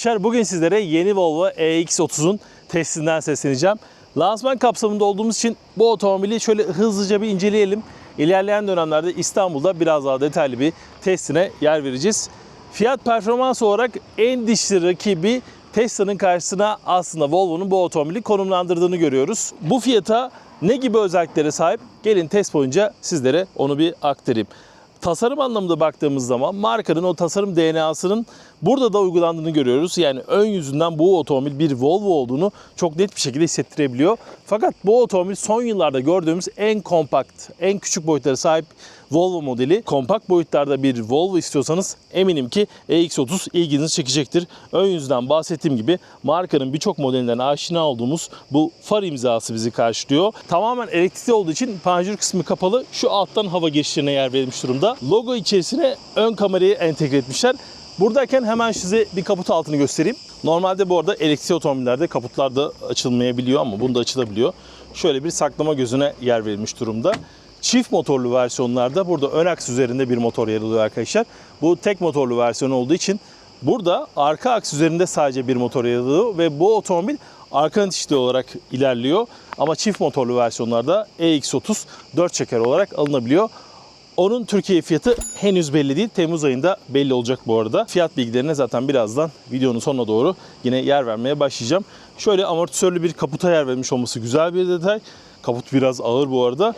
Arkadaşlar. Bugün sizlere yeni Volvo EX30'un testinden sesleneceğim. Lansman kapsamında olduğumuz için bu otomobili şöyle hızlıca bir inceleyelim. İlerleyen dönemlerde İstanbul'da biraz daha detaylı bir testine yer vereceğiz. Fiyat performans olarak en dişli rakibi Tesla'nın karşısına aslında Volvo'nun bu otomobili konumlandırdığını görüyoruz. Bu fiyata ne gibi özelliklere sahip? Gelin test boyunca sizlere onu bir aktarayım. Tasarım anlamında baktığımız zaman markanın o tasarım DNA'sının burada da uygulandığını görüyoruz. Yani ön yüzünden bu otomobil bir Volvo olduğunu çok net bir şekilde hissettirebiliyor. Fakat bu otomobil son yıllarda gördüğümüz en kompakt, en küçük boyutlara sahip Volvo modeli. Kompakt boyutlarda bir Volvo istiyorsanız eminim ki EX30 ilginizi çekecektir. Ön yüzden bahsettiğim gibi markanın birçok modelinden aşina olduğumuz bu far imzası bizi karşılıyor. Tamamen elektrikli olduğu için panjur kısmı kapalı. Şu alttan hava geçişlerine yer verilmiş durumda. Logo içerisine ön kamerayı entegre etmişler. Buradayken hemen size bir kaput altını göstereyim. Normalde bu arada elektrikli otomobillerde kaputlar da açılmayabiliyor ama bunda açılabiliyor. Şöyle bir saklama gözüne yer verilmiş durumda. Çift motorlu versiyonlarda burada ön aks üzerinde bir motor yer alıyor arkadaşlar. Bu tek motorlu versiyon olduğu için burada arka aks üzerinde sadece bir motor yer alıyor ve bu otomobil arka itişli olarak ilerliyor. Ama çift motorlu versiyonlarda EX30 4 çeker olarak alınabiliyor. Onun Türkiye fiyatı henüz belli değil. Temmuz ayında belli olacak bu arada. Fiyat bilgilerine zaten birazdan videonun sonuna doğru yine yer vermeye başlayacağım. Şöyle amortisörlü bir kaputa yer vermiş olması güzel bir detay. Kaput biraz ağır bu arada.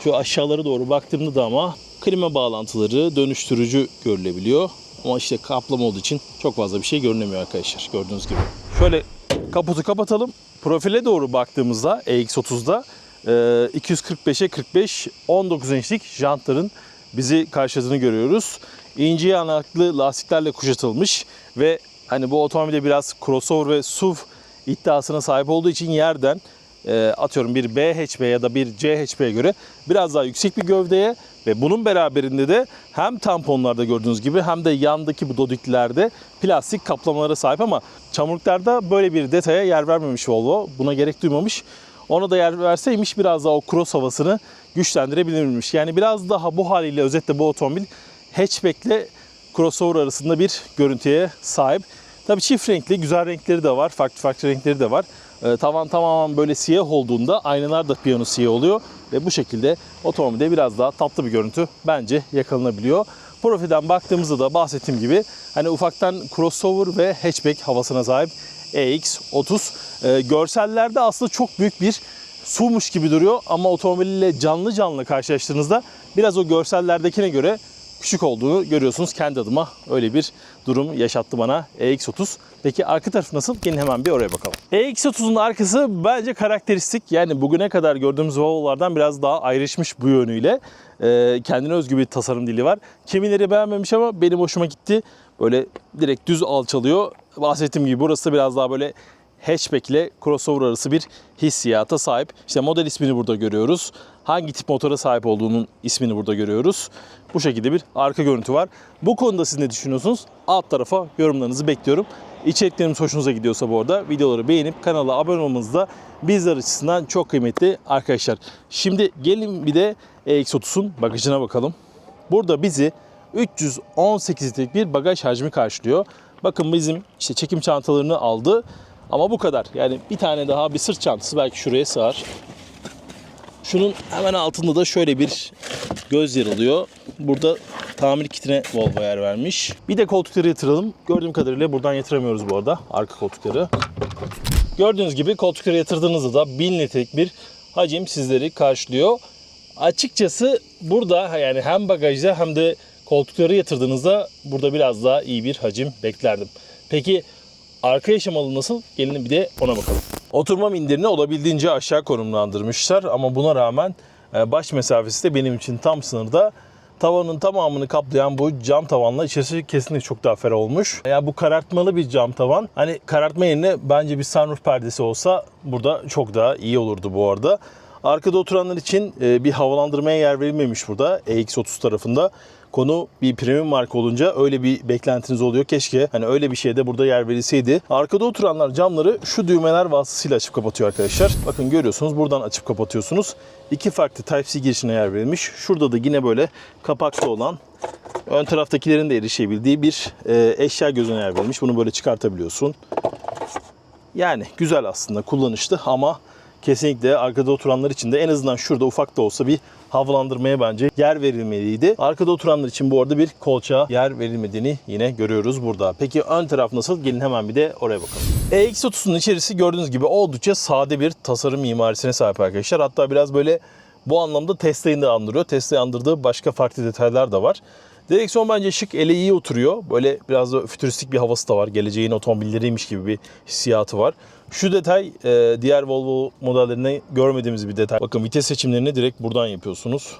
Şu aşağılara doğru baktığımda da ama klima bağlantıları, dönüştürücü görülebiliyor. Ama işte kaplama olduğu için çok fazla bir şey görünemiyor arkadaşlar gördüğünüz gibi. Şöyle kaputu kapatalım. Profile doğru baktığımızda EX30'da e, 245'e 45 19 inçlik jantların bizi karşıladığını görüyoruz. İnce yanaklı lastiklerle kuşatılmış ve hani bu otomobilde biraz crossover ve SUV iddiasına sahip olduğu için yerden e, atıyorum bir B hatchback ya da bir C göre biraz daha yüksek bir gövdeye ve bunun beraberinde de hem tamponlarda gördüğünüz gibi hem de yandaki bu dodiklerde plastik kaplamalara sahip ama çamurluklarda böyle bir detaya yer vermemiş Volvo. Buna gerek duymamış. Ona da yer verseymiş biraz daha o cross havasını güçlendirebilirmiş. Yani biraz daha bu haliyle özetle bu otomobil hatchback ile crossover arasında bir görüntüye sahip. Tabii çift renkli, güzel renkleri de var. Farklı farklı renkleri de var. Ee, tavan tamamen böyle siyah olduğunda aynalar da piyano siyah oluyor. Ve bu şekilde otomobilde biraz daha tatlı bir görüntü bence yakalanabiliyor. Profilden baktığımızda da bahsettiğim gibi hani ufaktan crossover ve hatchback havasına sahip EX30. Ee, görsellerde aslında çok büyük bir SUV'muş gibi duruyor ama otomobille canlı canlı karşılaştığınızda biraz o görsellerdekine göre küçük olduğunu görüyorsunuz. Kendi adıma öyle bir durum yaşattı bana EX30. Peki arka tarafı nasıl? Gelin hemen bir oraya bakalım. EX30'un arkası bence karakteristik. Yani bugüne kadar gördüğümüz Volvo'lardan biraz daha ayrışmış bu yönüyle. Ee, kendine özgü bir tasarım dili var. Kimileri beğenmemiş ama benim hoşuma gitti. Böyle direkt düz alçalıyor. Bahsettiğim gibi burası biraz daha böyle hatchback ile crossover arası bir hissiyata sahip. İşte model ismini burada görüyoruz. Hangi tip motora sahip olduğunun ismini burada görüyoruz. Bu şekilde bir arka görüntü var. Bu konuda siz ne düşünüyorsunuz? Alt tarafa yorumlarınızı bekliyorum. İçeriklerimiz hoşunuza gidiyorsa bu arada videoları beğenip kanala abone olmanız da bizler açısından çok kıymetli arkadaşlar. Şimdi gelin bir de EX30'un bagajına bakalım. Burada bizi 318 litrelik bir bagaj hacmi karşılıyor. Bakın bizim işte çekim çantalarını aldı. Ama bu kadar. Yani bir tane daha bir sırt çantası belki şuraya sığar. Şunun hemen altında da şöyle bir göz yer alıyor. Burada tamir kitine Volvo yer vermiş. Bir de koltukları yatıralım. Gördüğüm kadarıyla buradan yatıramıyoruz bu arada. Arka koltukları. Gördüğünüz gibi koltukları yatırdığınızda da 1000 litrelik bir hacim sizleri karşılıyor. Açıkçası burada yani hem bagajda hem de koltukları yatırdığınızda burada biraz daha iyi bir hacim beklerdim. Peki arka yaşam alanı nasıl? Gelin bir de ona bakalım. Oturma minderini olabildiğince aşağı konumlandırmışlar ama buna rağmen e, baş mesafesi de benim için tam sınırda. Tavanın tamamını kaplayan bu cam tavanla içerisi kesinlikle çok daha ferah olmuş. Ya bu karartmalı bir cam tavan. Hani karartma yerine bence bir sunroof perdesi olsa burada çok daha iyi olurdu bu arada. Arkada oturanlar için e, bir havalandırmaya yer verilmemiş burada EX30 tarafında. Konu bir premium marka olunca öyle bir beklentiniz oluyor. Keşke hani öyle bir şeyde burada yer verilseydi. Arkada oturanlar camları şu düğmeler vasıtasıyla açıp kapatıyor arkadaşlar. Bakın görüyorsunuz buradan açıp kapatıyorsunuz. İki farklı Type-C girişine yer verilmiş. Şurada da yine böyle kapaklı olan ön taraftakilerin de erişebildiği bir e, eşya gözüne yer verilmiş. Bunu böyle çıkartabiliyorsun. Yani güzel aslında kullanışlı ama kesinlikle arkada oturanlar için de en azından şurada ufak da olsa bir havalandırmaya bence yer verilmeliydi. Arkada oturanlar için bu arada bir kolça yer verilmediğini yine görüyoruz burada. Peki ön taraf nasıl? Gelin hemen bir de oraya bakalım. EX30'un içerisi gördüğünüz gibi oldukça sade bir tasarım mimarisine sahip arkadaşlar. Hatta biraz böyle bu anlamda Tesla'yı da andırıyor. Tesla'yı andırdığı başka farklı detaylar da var. Direksiyon bence şık, ele iyi oturuyor. Böyle biraz da fütüristik bir havası da var. Geleceğin otomobilleriymiş gibi bir hissiyatı var. Şu detay e, diğer Volvo modellerinde görmediğimiz bir detay. Bakın vites seçimlerini direkt buradan yapıyorsunuz.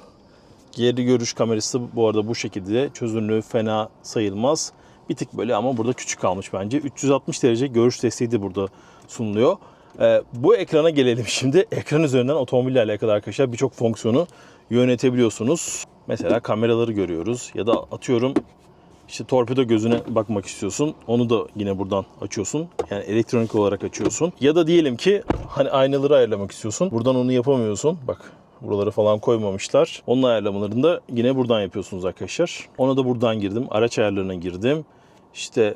Geri görüş kamerası bu arada bu şekilde. Çözünürlüğü fena sayılmaz. Bir tık böyle ama burada küçük kalmış bence. 360 derece görüş desteği de burada sunuluyor. Ee, bu ekrana gelelim şimdi. Ekran üzerinden otomobille alakalı arkadaşlar birçok fonksiyonu yönetebiliyorsunuz. Mesela kameraları görüyoruz ya da atıyorum işte torpido gözüne bakmak istiyorsun. Onu da yine buradan açıyorsun. Yani elektronik olarak açıyorsun. Ya da diyelim ki hani aynaları ayarlamak istiyorsun. Buradan onu yapamıyorsun. Bak buraları falan koymamışlar. Onun ayarlamalarını da yine buradan yapıyorsunuz arkadaşlar. Ona da buradan girdim. Araç ayarlarına girdim. İşte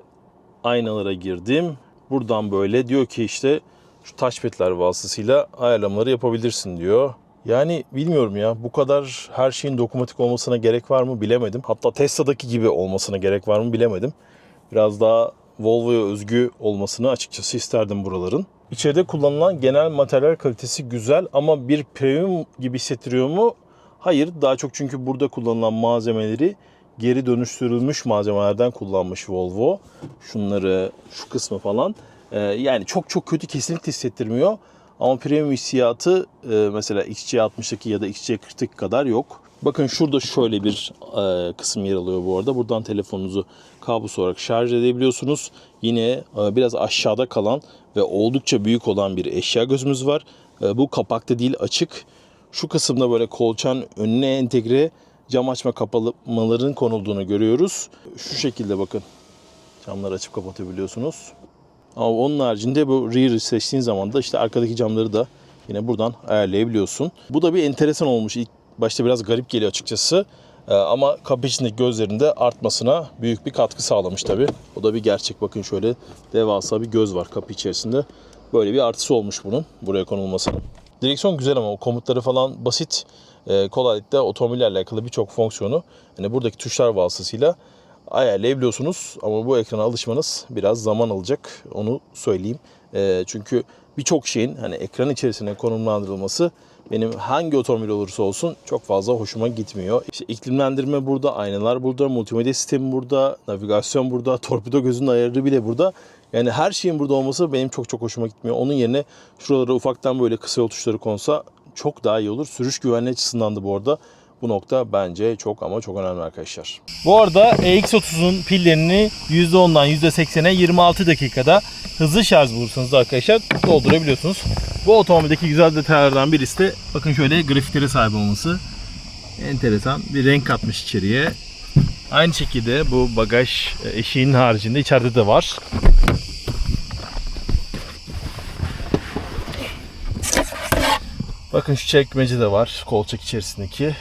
aynalara girdim. Buradan böyle diyor ki işte şu touchpad'ler vasıtasıyla ayarlamaları yapabilirsin diyor. Yani bilmiyorum ya bu kadar her şeyin dokunmatik olmasına gerek var mı bilemedim. Hatta Tesla'daki gibi olmasına gerek var mı bilemedim. Biraz daha Volvo'ya özgü olmasını açıkçası isterdim buraların. İçeride kullanılan genel materyal kalitesi güzel ama bir premium gibi hissettiriyor mu? Hayır. Daha çok çünkü burada kullanılan malzemeleri geri dönüştürülmüş malzemelerden kullanmış Volvo. Şunları, şu kısmı falan. Ee, yani çok çok kötü kesinlikle hissettirmiyor. Ama premium hissiyatı e, mesela XC60'daki ya da XC40'daki kadar yok. Bakın şurada şöyle bir e, kısım yer alıyor bu arada. Buradan telefonunuzu kablosuz olarak şarj edebiliyorsunuz. Yine e, biraz aşağıda kalan ve oldukça büyük olan bir eşya gözümüz var. Bu kapakta değil açık. Şu kısımda böyle kolçan önüne entegre cam açma kapamaların konulduğunu görüyoruz. Şu şekilde bakın camları açıp kapatabiliyorsunuz. Ama onun haricinde bu rear seçtiğin zaman da işte arkadaki camları da yine buradan ayarlayabiliyorsun. Bu da bir enteresan olmuş. İlk başta biraz garip geliyor açıkçası. Ee, ama kapı içindeki gözlerinde artmasına büyük bir katkı sağlamış tabii. O da bir gerçek. Bakın şöyle devasa bir göz var kapı içerisinde. Böyle bir artısı olmuş bunun buraya konulmasının. Direksiyon güzel ama o komutları falan basit. Ee, kolaylıkla otomobille alakalı birçok fonksiyonu hani buradaki tuşlar vasıtasıyla ayarlayabiliyorsunuz. Ama bu ekrana alışmanız biraz zaman alacak. Onu söyleyeyim. Ee, çünkü birçok şeyin hani ekran içerisine konumlandırılması benim hangi otomobil olursa olsun çok fazla hoşuma gitmiyor. İşte iklimlendirme burada, aynalar burada, multimedya sistemi burada, navigasyon burada, torpido gözünün ayarı bile burada. Yani her şeyin burada olması benim çok çok hoşuma gitmiyor. Onun yerine şuralara ufaktan böyle kısa yol tuşları konsa çok daha iyi olur. Sürüş güvenliği açısından da bu arada bu nokta bence çok ama çok önemli arkadaşlar. Bu arada EX30'un pillerini %10'dan %80'e 26 dakikada hızlı şarj bulursanız da arkadaşlar doldurabiliyorsunuz. Bu otomobildeki güzel detaylardan birisi de bakın şöyle grafiklere sahip olması. Enteresan bir renk katmış içeriye. Aynı şekilde bu bagaj eşiğinin haricinde içeride de var. Bakın şu çekmece de var kolçak içerisindeki.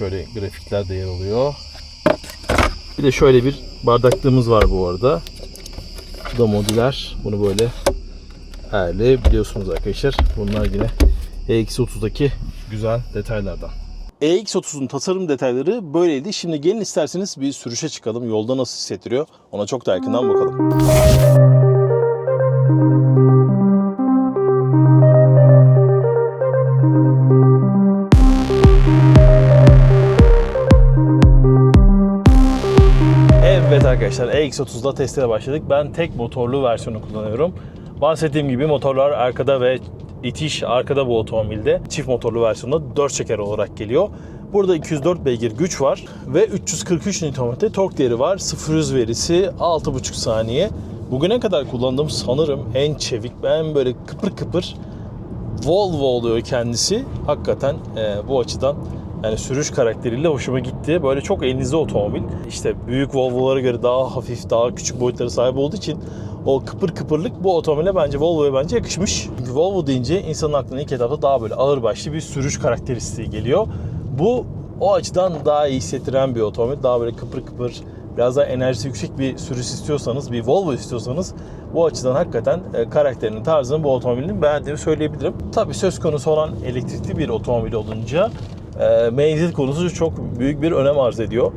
Şöyle grafikler de yer alıyor. Bir de şöyle bir bardaklığımız var bu arada. Bu da modüler. Bunu böyle ayarlayabiliyorsunuz arkadaşlar. Bunlar yine EX30'daki güzel detaylardan. EX30'un tasarım detayları böyleydi. Şimdi gelin isterseniz bir sürüşe çıkalım. Yolda nasıl hissettiriyor ona çok da yakından bakalım. Evet arkadaşlar EX30'da testlere başladık. Ben tek motorlu versiyonu kullanıyorum. Bahsettiğim gibi motorlar arkada ve itiş arkada bu otomobilde. Çift motorlu versiyonda 4 çeker olarak geliyor. Burada 204 beygir güç var ve 343 Nm tork değeri var. 0 verisi 6,5 saniye. Bugüne kadar kullandığım sanırım en çevik, en böyle kıpır kıpır Volvo oluyor kendisi. Hakikaten e, bu açıdan yani sürüş karakteriyle hoşuma gitti. Böyle çok elinizde otomobil. İşte büyük Volvo'lara göre daha hafif, daha küçük boyutlara sahip olduğu için o kıpır kıpırlık bu otomobile bence Volvo'ya bence yakışmış. Çünkü Volvo deyince insanın aklına ilk etapta daha böyle ağırbaşlı bir sürüş karakteristiği geliyor. Bu o açıdan daha iyi hissettiren bir otomobil. Daha böyle kıpır kıpır, biraz daha enerjisi yüksek bir sürüş istiyorsanız, bir Volvo istiyorsanız bu açıdan hakikaten e, karakterinin, tarzını bu otomobilin beğendiğimi söyleyebilirim. Tabii söz konusu olan elektrikli bir otomobil olunca e, menzil konusu çok büyük bir önem arz ediyor.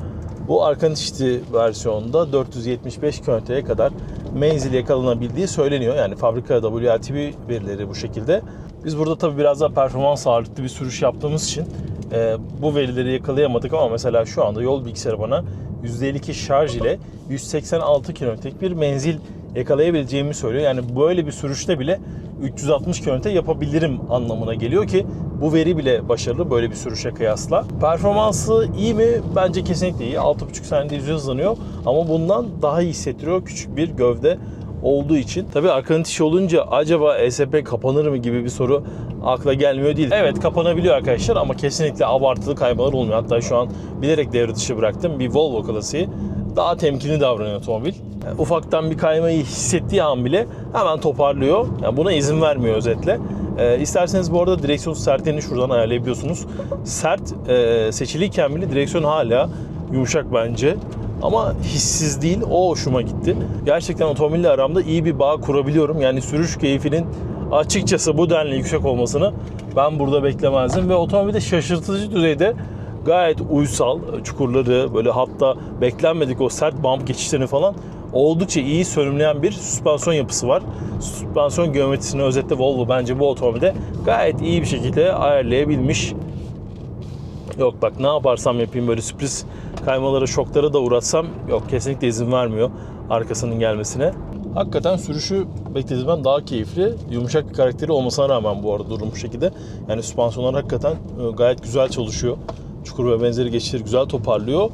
Bu arkan içti versiyonda 475 kilometreye kadar menzil yakalanabildiği söyleniyor. Yani fabrika WLTP verileri bu şekilde. Biz burada tabii biraz daha performans ağırlıklı bir sürüş yaptığımız için e, bu verileri yakalayamadık ama mesela şu anda yol bilgisayarı bana %52 şarj ile 186 kilometrelik bir menzil yakalayabileceğimi söylüyor. Yani böyle bir sürüşte bile 360 kilometre yapabilirim anlamına geliyor ki bu veri bile başarılı böyle bir sürüşe kıyasla. Performansı iyi mi? Bence kesinlikle iyi. 6.5 saniyede yüz hızlanıyor ama bundan daha iyi hissettiriyor küçük bir gövde olduğu için. Tabii arkanın itişi olunca acaba ESP kapanır mı gibi bir soru akla gelmiyor değil. Evet kapanabiliyor arkadaşlar ama kesinlikle abartılı kaymalar olmuyor. Hatta şu an bilerek devre dışı bıraktım. Bir Volvo klasiği daha temkinli davranıyor otomobil. Ufaktan bir kaymayı hissettiği an bile hemen toparlıyor. Yani buna izin vermiyor özetle. Ee, isterseniz bu arada direksiyon sertliğini şuradan ayarlayabiliyorsunuz. Sert e, seçiliyken bile direksiyon hala yumuşak bence. Ama hissiz değil. O hoşuma gitti. Gerçekten otomobille aramda iyi bir bağ kurabiliyorum. Yani sürüş keyfinin açıkçası bu denli yüksek olmasını ben burada beklemezdim. Ve otomobilde şaşırtıcı düzeyde gayet uysal çukurları böyle hatta beklenmedik o sert bump geçişlerini falan oldukça iyi sönümleyen bir süspansiyon yapısı var. Süspansiyon geometrisini özetle Volvo bence bu otomobilde gayet iyi bir şekilde ayarlayabilmiş. Yok bak ne yaparsam yapayım böyle sürpriz kaymalara, şoklara da uğratsam yok kesinlikle izin vermiyor arkasının gelmesine. Hakikaten sürüşü beklediğimden daha keyifli. Yumuşak bir karakteri olmasına rağmen bu arada durum bu şekilde. Yani süspansiyonlar hakikaten e, gayet güzel çalışıyor. Çukur ve benzeri geçişleri güzel toparlıyor.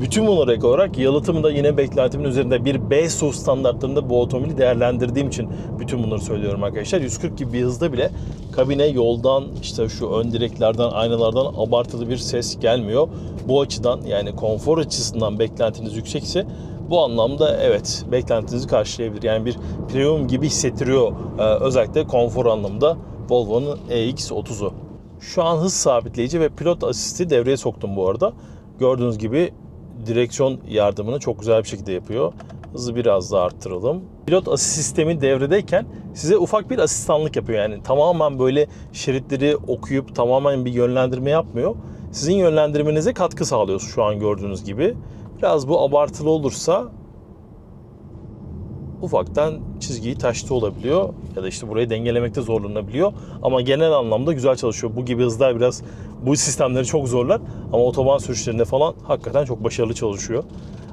Bütün bunlara olarak yalıtımı da yine beklentimin üzerinde bir B SUV standartlarında bu otomobili değerlendirdiğim için bütün bunları söylüyorum arkadaşlar. 140 gibi bir hızda bile kabine yoldan işte şu ön direklerden aynalardan abartılı bir ses gelmiyor. Bu açıdan yani konfor açısından beklentiniz yüksekse bu anlamda evet beklentinizi karşılayabilir. Yani bir premium gibi hissettiriyor ee, özellikle konfor anlamında Volvo'nun EX30'u. Şu an hız sabitleyici ve pilot asisti devreye soktum bu arada. Gördüğünüz gibi direksiyon yardımını çok güzel bir şekilde yapıyor. Hızı biraz daha arttıralım. Pilot asist sistemi devredeyken size ufak bir asistanlık yapıyor. Yani tamamen böyle şeritleri okuyup tamamen bir yönlendirme yapmıyor. Sizin yönlendirmenize katkı sağlıyor şu an gördüğünüz gibi. Biraz bu abartılı olursa ufaktan çizgiyi taştı olabiliyor ya da işte burayı dengelemekte zorlanabiliyor ama genel anlamda güzel çalışıyor. Bu gibi hızlar biraz bu sistemleri çok zorlar ama otoban sürüşlerinde falan hakikaten çok başarılı çalışıyor.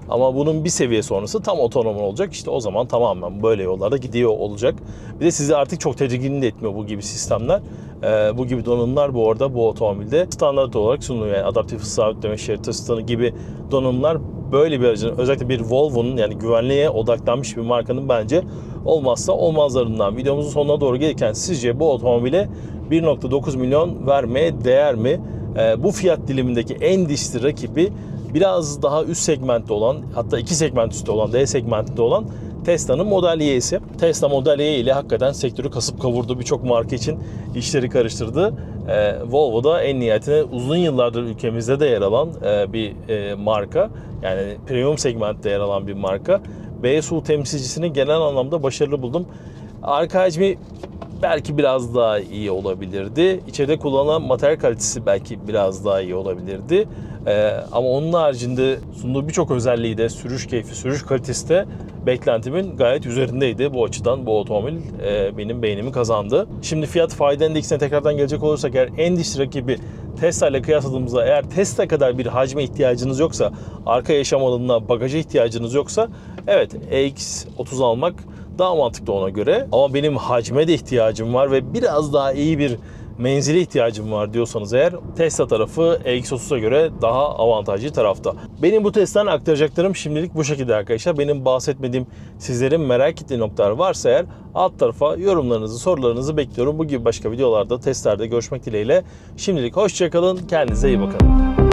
Ama bunun bir seviye sonrası tam otonom olacak. İşte o zaman tamamen böyle yollarda gidiyor olacak. Bir de sizi artık çok tedirgin de etmiyor bu gibi sistemler. Ee, bu gibi donanımlar bu arada bu otomobilde standart olarak sunuluyor. Yani adaptif hız sabitleme, şerit asistanı gibi donanımlar böyle bir aracın özellikle bir Volvo'nun yani güvenliğe odaklanmış bir markanın bence olmazsa olmazlarından. Videomuzun sonuna doğru gelirken sizce bu otomobile 1.9 milyon vermeye değer mi? Ee, bu fiyat dilimindeki en dişli rakibi biraz daha üst segmentte olan hatta iki segment üstte olan D segmentinde olan Tesla'nın Model Y'si. Tesla Model Y ile hakikaten sektörü kasıp kavurdu. Birçok marka için işleri karıştırdı. Ee, Volvo da en nihayetinde uzun yıllardır ülkemizde de yer alan e, bir e, marka. Yani premium segmentte yer alan bir marka. BSU temsilcisini genel anlamda başarılı buldum. Arka hacmi belki biraz daha iyi olabilirdi. İçeride kullanılan materyal kalitesi belki biraz daha iyi olabilirdi. Ee, ama onun haricinde sunduğu birçok özelliği de sürüş keyfi, sürüş kalitesi de beklentimin gayet üzerindeydi. Bu açıdan bu otomobil e, benim beğenimi kazandı. Şimdi fiyat fayda endeksine tekrardan gelecek olursak eğer en dişli rakibi Tesla ile kıyasladığımızda eğer Tesla kadar bir hacme ihtiyacınız yoksa, arka yaşam alanına, bagaja ihtiyacınız yoksa evet EX30 almak daha mantıklı ona göre. Ama benim hacme de ihtiyacım var ve biraz daha iyi bir menzile ihtiyacım var diyorsanız eğer Tesla tarafı EX30'a göre daha avantajlı tarafta. Benim bu testten aktaracaklarım şimdilik bu şekilde arkadaşlar. Benim bahsetmediğim sizlerin merak ettiği noktalar varsa eğer alt tarafa yorumlarınızı, sorularınızı bekliyorum. Bu gibi başka videolarda, testlerde görüşmek dileğiyle. Şimdilik hoşçakalın, kendinize iyi bakın.